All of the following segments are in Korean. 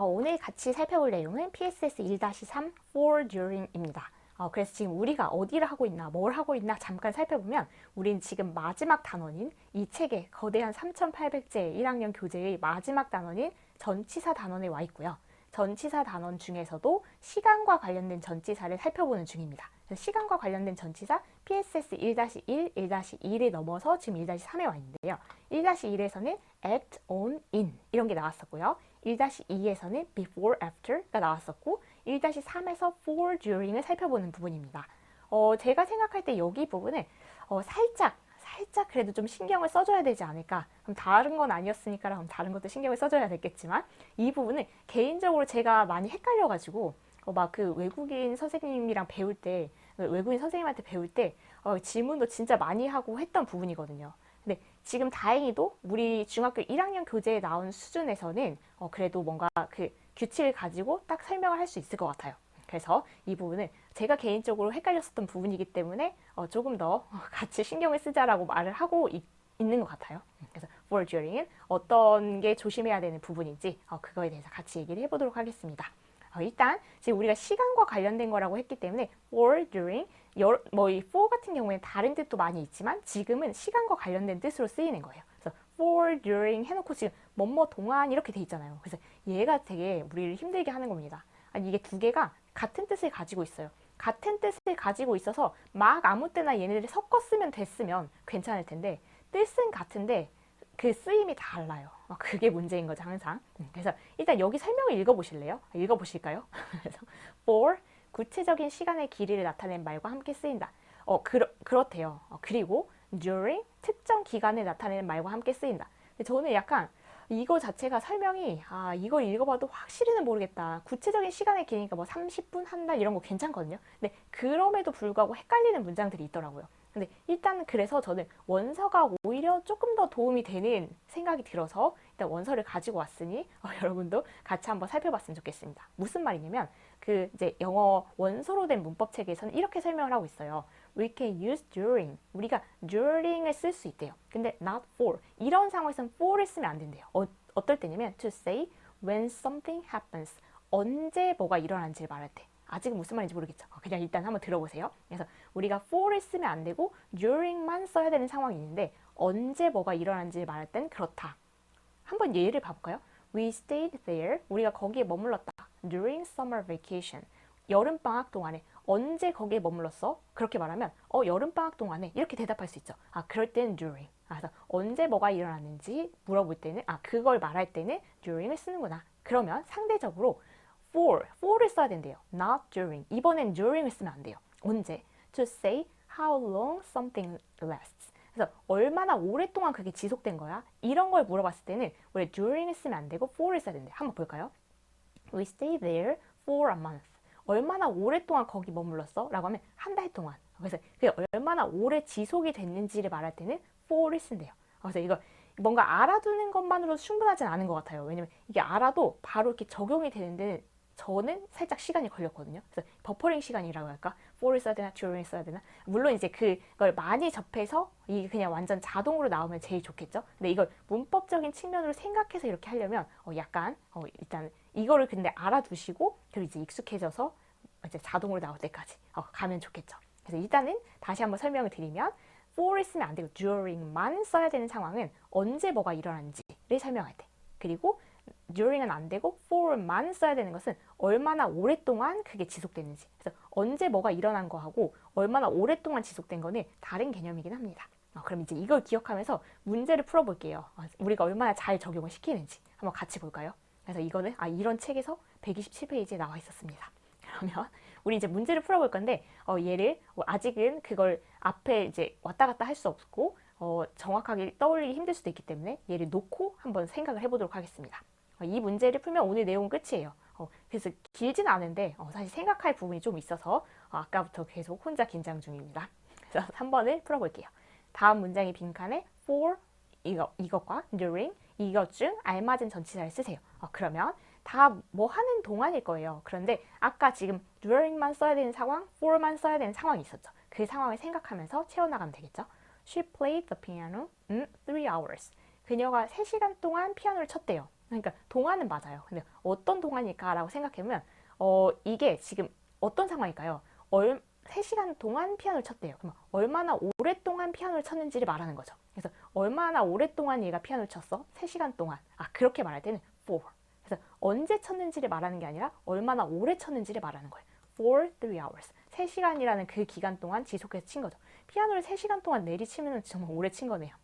어, 오늘 같이 살펴볼 내용은 PSS 1-3 for during입니다. 어, 그래서 지금 우리가 어디를 하고 있나, 뭘 하고 있나 잠깐 살펴보면 우린 지금 마지막 단원인 이 책의 거대한 3,800제 1학년 교재의 마지막 단원인 전치사 단원에 와 있고요. 전치사 단원 중에서도 시간과 관련된 전치사를 살펴보는 중입니다. 시간과 관련된 전치사 PSS 1-1, 1-2를 넘어서 지금 1-3에 와 있는데요. 1-1에서는 act, on, in 이런 게 나왔었고요. 1-2에서는 before, after가 나왔었고 1-3에서 for, during을 살펴보는 부분입니다. 어, 제가 생각할 때 여기 부분을 어, 살짝 살짝 그래도 좀 신경을 써줘야 되지 않을까. 그럼 다른 건 아니었으니까 그럼 다른 것도 신경을 써줘야 되겠지만 이 부분은 개인적으로 제가 많이 헷갈려 가지고 어, 막 그 외국인 선생님이랑 배울 때 외국인 선생님한테 배울 때 어, 질문도 진짜 많이 하고 했던 부분이거든요. 근데 지금 다행히도 우리 중학교 1학년 교재에 나온 수준에서는 어, 그래도 뭔가 그 규칙을 가지고 딱 설명을 할 수 있을 것 같아요. 그래서 이 부분은 제가 개인적으로 헷갈렸었던 부분이기 때문에 어, 조금 더 같이 신경을 쓰자라고 말을 하고 있, 는것 같아요. 그래서 for during은 어떤 게 조심해야 되는 부분인지 어, 그거에 대해서 같이 얘기를 해보도록 하겠습니다. 어, 일단 지금 우리가 시간과 관련된 거라고 했기 때문에 for, during, 뭐이 for 같은 경우에는 다른 뜻도 많이 있지만 지금은 시간과 관련된 뜻으로 쓰이는 거예요. 그래서 for, during 해놓고 지금 뭐뭐 동안 이렇게 돼 있잖아요. 그래서 얘가 되게 우리를 힘들게 하는 겁니다. 아니 이게 두 개가 같은 뜻을 가지고 있어요. 같은 뜻을 가지고 있어서 막 아무 때나 얘네들을 섞어 쓰면 됐으면 괜찮을 텐데 뜻은 같은데 그 쓰임이 달라요. 어, 그게 문제인 거죠, 항상. 음, 그래서 일단 여기 설명을 읽어보실래요? 읽어보실까요? 그래서 for 구체적인 시간의 길이를 나타낸 말과 함께 쓰인다. 어, 그렇, 그렇대요. 어, 그리고 during 특정 기간에 나타내는 말과 함께 쓰인다. 근데 저는 약간 이거 자체가 설명이 아 이걸 읽어봐도 확실히는 모르겠다. 구체적인 시간의 길이니까 뭐 30분 한 달 이런 거 괜찮거든요. 근데 그럼에도 불구하고 헷갈리는 문장들이 있더라고요. 근데 일단 그래서 저는 원서가 오히려 조금 더 도움이 되는 생각이 들어서 일단 원서를 가지고 왔으니 어, 여러분도 같이 한번 살펴봤으면 좋겠습니다. 무슨 말이냐면 그 이제 영어 원서로 된 문법 책에서는 이렇게 설명을 하고 있어요. We can use during. 우리가 during을 쓸 수 있대요. 근데 not for. 이런 상황에서는 for를 쓰면 안 된대요. 어, 어떨 때냐면 to say when something happens. 언제 뭐가 일어난지를 말할 때. 아직은 무슨 말인지 모르겠죠. 어, 그냥 일단 한번 들어보세요. 그래서 우리가 for를 쓰면 안 되고 during만 써야 되는 상황이 있는데 언제 뭐가 일어난지 말할 땐 그렇다. 한번 예를 봐볼까요? We stayed there. 우리가 거기에 머물렀다. During summer vacation. 여름 방학 동안에 언제 거기에 머물렀어? 그렇게 말하면 어 여름 방학 동안에 이렇게 대답할 수 있죠. 아 그럴 때는 during. 아, 그래서 언제 뭐가 일어났는지 물어볼 때는 아 그걸 말할 때는 during을 쓰는구나. 그러면 상대적으로 for, for를 써야 된대요. Not during. 이번엔 during을 쓰면 안 돼요. 언제? To say how long something lasts. 그래서 얼마나 오랫동안 그게 지속된 거야? 이런 걸 물어봤을 때는 우리 during을 쓰면 안 되고 for를 써야 된대. 한번 볼까요? We stay there for a month. 얼마나 오랫동안 거기 머물렀어? 라고 하면 한 달 동안. 그래서 그게 얼마나 오래 지속이 됐는지를 말할 때는 for를 쓴대요. 그래서 이거 뭔가 알아두는 것만으로도 충분하진 않은 것 같아요. 왜냐면 이게 알아도 바로 이렇게 적용이 되는 데 저는 살짝 시간이 걸렸거든요. 그래서 버퍼링 시간이라고 할까? for를 써야 되나, during을 써야 되나? 물론 이제 그걸 많이 접해서 이게 그냥 완전 자동으로 나오면 제일 좋겠죠. 근데 이걸 문법적인 측면으로 생각해서 이렇게 하려면 어 약간 어 일단 이거를 근데 알아두시고 그리고 이제 익숙해져서 이제 자동으로 나올 때까지 어 가면 좋겠죠. 그래서 일단은 다시 한번 설명을 드리면 for를 쓰면 안 되고 during만 써야 되는 상황은 언제 뭐가 일어난지를 설명할 때 그리고 during은 안 되고 for만 써야 되는 것은 얼마나 오랫동안 그게 지속되는지 그래서 언제 뭐가 일어난 거하고 얼마나 오랫동안 지속된 거는 다른 개념이긴 합니다. 어, 그럼 이제 이걸 기억하면서 문제를 풀어볼게요. 어, 우리가 얼마나 잘 적용을 시키는지 한번 같이 볼까요? 그래서 이거는 아 이런 책에서 127페이지에 나와 있었습니다. 그러면 우리 이제 문제를 풀어볼 건데 어, 얘를 어, 아직은 그걸 앞에 이제 왔다 갔다 할 수 없고 어, 정확하게 떠올리기 힘들 수도 있기 때문에 얘를 놓고 한번 생각을 해보도록 하겠습니다. 어, 이 문제를 풀면 오늘 내용은 끝이에요. 어, 그래서 길진 않은데 어, 사실 생각할 부분이 좀 있어서 어, 아까부터 계속 혼자 긴장 중입니다. 그래서 3번을 풀어볼게요. 다음 문장의 빈칸에 for 이거, 이것과 during 이것 중 알맞은 전치사를 쓰세요. 어, 그러면 다 뭐 하는 동안일 거예요. 그런데 아까 지금 during만 써야 되는 상황, for만 써야 되는 상황이 있었죠. 그 상황을 생각하면서 채워나가면 되겠죠. She played the piano in three hours. 그녀가 3시간 동안 피아노를 쳤대요. 그러니까 동안은 맞아요. 근데 어떤 동안일까라고 생각해보면 어 이게 지금 어떤 상황일까요? 얼 3시간 동안 피아노를 쳤대요. 그럼 얼마나 오랫동안 피아노를 쳤는지를 말하는 거죠. 그래서 얼마나 오랫동안 얘가 피아노를 쳤어? 3시간 동안. 아, 그렇게 말할 때는 for. 그래서 언제 쳤는지를 말하는 게 아니라 얼마나 오래 쳤는지를 말하는 거예요. for three hours. 3시간이라는 그 기간 동안 지속해서 친 거죠. 피아노를 3시간 동안 내리치면 정말 오래 친 거네요.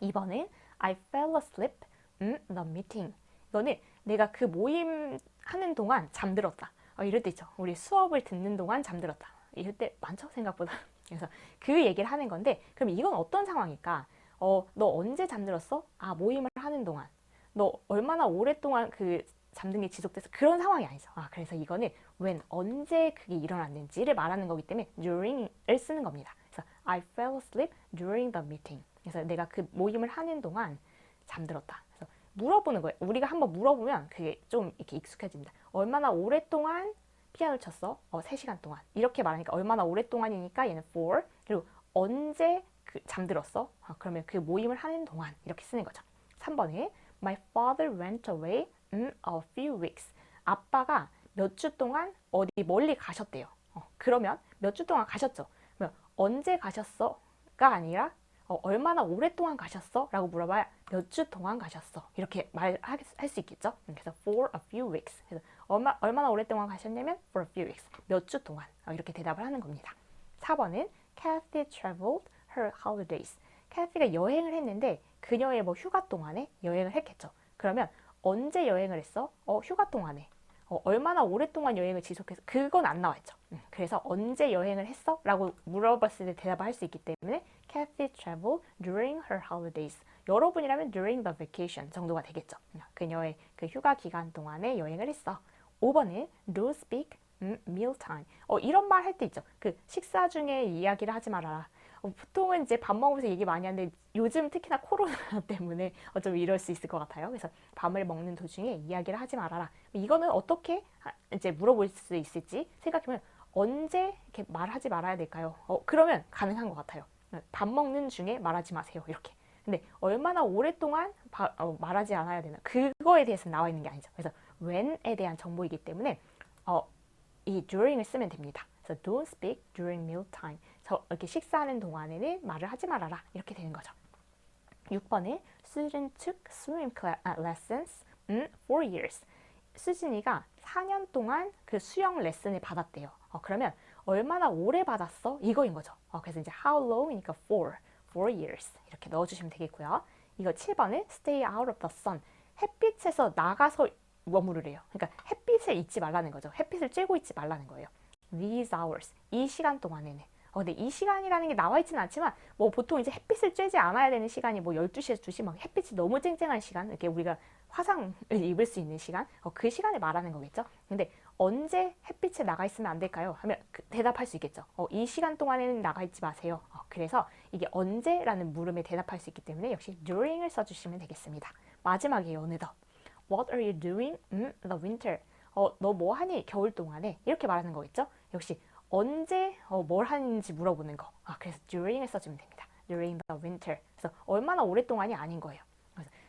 2번은 I fell asleep in the meeting. 이거는 내가 그 모임 하는 동안 잠들었다. 어, 이럴 때 있죠. 우리 수업을 듣는 동안 잠들었다. 이럴 때 많죠, 생각보다. 그래서 그 얘기를 하는 건데, 그럼 이건 어떤 상황일까? 어, 너 언제 잠들었어? 아, 모임을 하는 동안. 너 얼마나 오랫동안 그 잠든 게 지속돼서 그런 상황이 아니죠. 아, 그래서 이거는 when, 언제 그게 일어났는지를 말하는 거기 때문에 during을 쓰는 겁니다. 그래서 I fell asleep during the meeting. 그래서 내가 그 모임을 하는 동안 잠들었다. 그래서 물어보는 거예요. 우리가 한번 물어보면 그게 좀 이렇게 익숙해집니다. 얼마나 오랫동안 피아노를 쳤어? 어, 3시간 동안. 이렇게 말하니까 얼마나 오랫동안이니까 얘는 for. 그리고 언제 그 잠들었어? 어, 그러면 그 모임을 하는 동안 이렇게 쓰는 거죠. 3번에 My father went away in a few weeks. 아빠가 몇 주 동안 어디 멀리 가셨대요. 어, 그러면 몇 주 동안 가셨죠. 그러면 언제 가셨어?가 아니라 어, 얼마나 오랫동안 가셨어? 라고 물어봐야 몇 주 동안 가셨어. 이렇게 말할 수 있겠죠? 그래서 for a few weeks. 그래서 얼마, 얼마나 오랫동안 가셨냐면 for a few weeks. 몇 주 동안. 어, 이렇게 대답을 하는 겁니다. 4번은 Kathy traveled her holidays. 캐티가 여행을 했는데 그녀의 뭐 휴가 동안에 여행을 했겠죠. 그러면 언제 여행을 했어? 어, 휴가 동안에. 어, 얼마나 오랫동안 여행을 지속해서 그건 안 나와 있죠. 음, 그래서 언제 여행을 했어? 라고 물어봤을 때 대답을 할 수 있기 때문에 Kathy traveled during her holidays. 여러분이라면 during the vacation 정도가 되겠죠. 음, 그녀의 그 휴가 기간 동안에 여행을 했어. 5번은 don't speak 음, mealtime. 어, 이런 말 할 때 있죠. 그 식사 중에 이야기를 하지 말아라. 어, 보통은 이제 밥 먹으면서 얘기 많이 하는데 요즘 특히나 코로나 때문에 어쩜 이럴 수 있을 것 같아요. 그래서 밤을 먹는 도중에 이야기를 하지 말아라. 이거는 어떻게 이제 물어볼 수 있을지 생각해보면 언제 이렇게 말하지 말아야 될까요? 어, 그러면 가능한 것 같아요. 밥 먹는 중에 말하지 마세요. 이렇게. 근데 얼마나 오랫동안 바, 어, 말하지 않아야 되나 그거에 대해서 나와 있는 게 아니죠. 그래서 when에 대한 정보이기 때문에 어, 이 during을 쓰면 됩니다. 그래서 don't speak during meal time. 저 이렇게 식사하는 동안에는 말을 하지 말아라. 이렇게 되는 거죠. 6번에 Susan took swimming lessons in four years. 수진이가 4년 동안 그 수영 레슨을 받았대요. 어, 그러면 얼마나 오래 받았어? 이거인 거죠. 어, 그래서 이제 how long이니까 for, four years 이렇게 넣어주시면 되겠고요. 이거 7번은 stay out of the sun. 햇빛에서 나가서 머무르래요. 그러니까 햇빛을 잊지 말라는 거죠. 햇빛을 쬐고 있지 말라는 거예요. These hours. 이 시간 동안에는. 어, 근데 이 시간이라는 게 나와 있지는 않지만 뭐 보통 이제 햇빛을 쬐지 않아야 되는 시간이 뭐 12시에서 2시 막 햇빛이 너무 쨍쨍한 시간 이렇게 우리가 화상을 입을 수 있는 시간 어, 그 시간을 말하는 거겠죠. 근데 언제 햇빛에 나가 있으면 안 될까요? 하면 그 대답할 수 있겠죠. 어, 이 시간 동안에는 나가 있지 마세요. 어, 그래서 이게 언제라는 물음에 대답할 수 있기 때문에 역시 during을 써주시면 되겠습니다. 마지막이에요. 어느덧. What are you doing in the winter? 어, 너 뭐 하니? 겨울 동안에 이렇게 말하는 거겠죠? 역시 언제 어, 뭘 하는지 물어보는 거. 아, 그래서 during을 써주면 됩니다. during the winter. 그래서 얼마나 오랫동안이 아닌 거예요.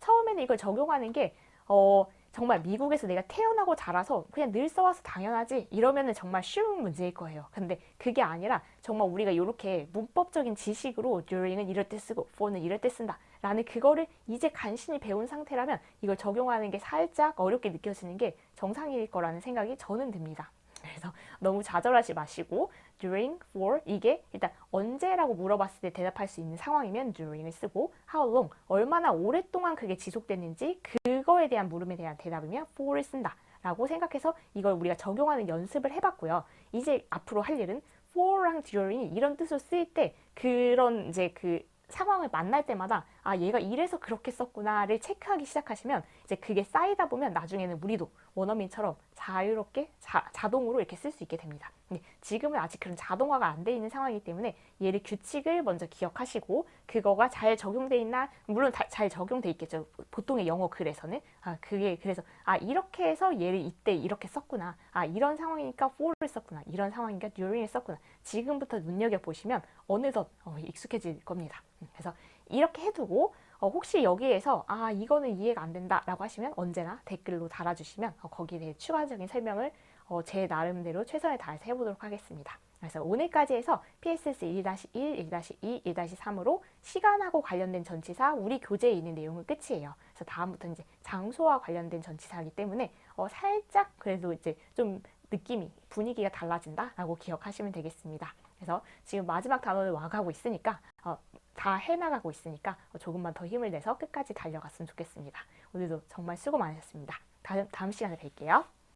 처음에는 이걸 적용하는 게 어, 정말 미국에서 내가 태어나고 자라서 그냥 늘 써와서 당연하지 이러면은 정말 쉬운 문제일 거예요. 근데 그게 아니라 정말 우리가 이렇게 문법적인 지식으로 during은 이럴 때 쓰고 for는 이럴 때 쓴다. 라는 그거를 이제 간신히 배운 상태라면 이걸 적용하는 게 살짝 어렵게 느껴지는 게 정상일 거라는 생각이 저는 듭니다. 그래서 너무 좌절하지 마시고 during, for 이게 일단 언제라고 물어봤을 때 대답할 수 있는 상황이면 during을 쓰고 how long 얼마나 오랫동안 그게 지속됐는지 그거에 대한 물음에 대한 대답이면 for를 쓴다. 라고 생각해서 이걸 우리가 적용하는 연습을 해봤고요. 이제 앞으로 할 일은 for랑 during이 이런 뜻으로 쓰일 때 그런 이제 그 상황을 만날 때마다 아 얘가 이래서 그렇게 썼구나를 체크하기 시작하시면 이제 그게 쌓이다 보면 나중에는 우리도 원어민처럼 자유롭게 자, 자동으로 이렇게 쓸 수 있게 됩니다. 근데 지금은 아직 그런 자동화가 안 돼 있는 상황이기 때문에 얘를 규칙을 먼저 기억하시고 그거가 잘 적용돼 있나 물론 다, 잘 적용돼 있겠죠. 보통의 영어 글에서는 아 그게 그래서 아 이렇게 해서 얘를 이때 이렇게 썼구나. 아 이런 상황이니까 for를 썼구나. 이런 상황이니까 during을 썼구나. 지금부터 눈여겨 보시면 어느덧 어, 익숙해질 겁니다. 그래서 이렇게 해두고 어, 혹시 여기에서 아 이거는 이해가 안 된다라고 하시면 언제나 댓글로 달아주시면 어, 거기에 대해 추가적인 설명을 어, 제 나름대로 최선을 다해서 해보도록 하겠습니다. 그래서 오늘까지 해서 PSS 1-1, 1-2, 1-3으로 시간하고 관련된 전치사 우리 교재에 있는 내용은 끝이에요. 그래서 다음부터 이제 장소와 관련된 전치사이기 때문에 어, 살짝 그래도 이제 좀 느낌이 분위기가 달라진다라고 기억하시면 되겠습니다. 그래서 지금 마지막 단원을 와가고 있으니까 어, 다 해나가고 있으니까 어, 조금만 더 힘을 내서 끝까지 달려갔으면 좋겠습니다. 오늘도 정말 수고 많으셨습니다. 다음, 다음 시간에 뵐게요.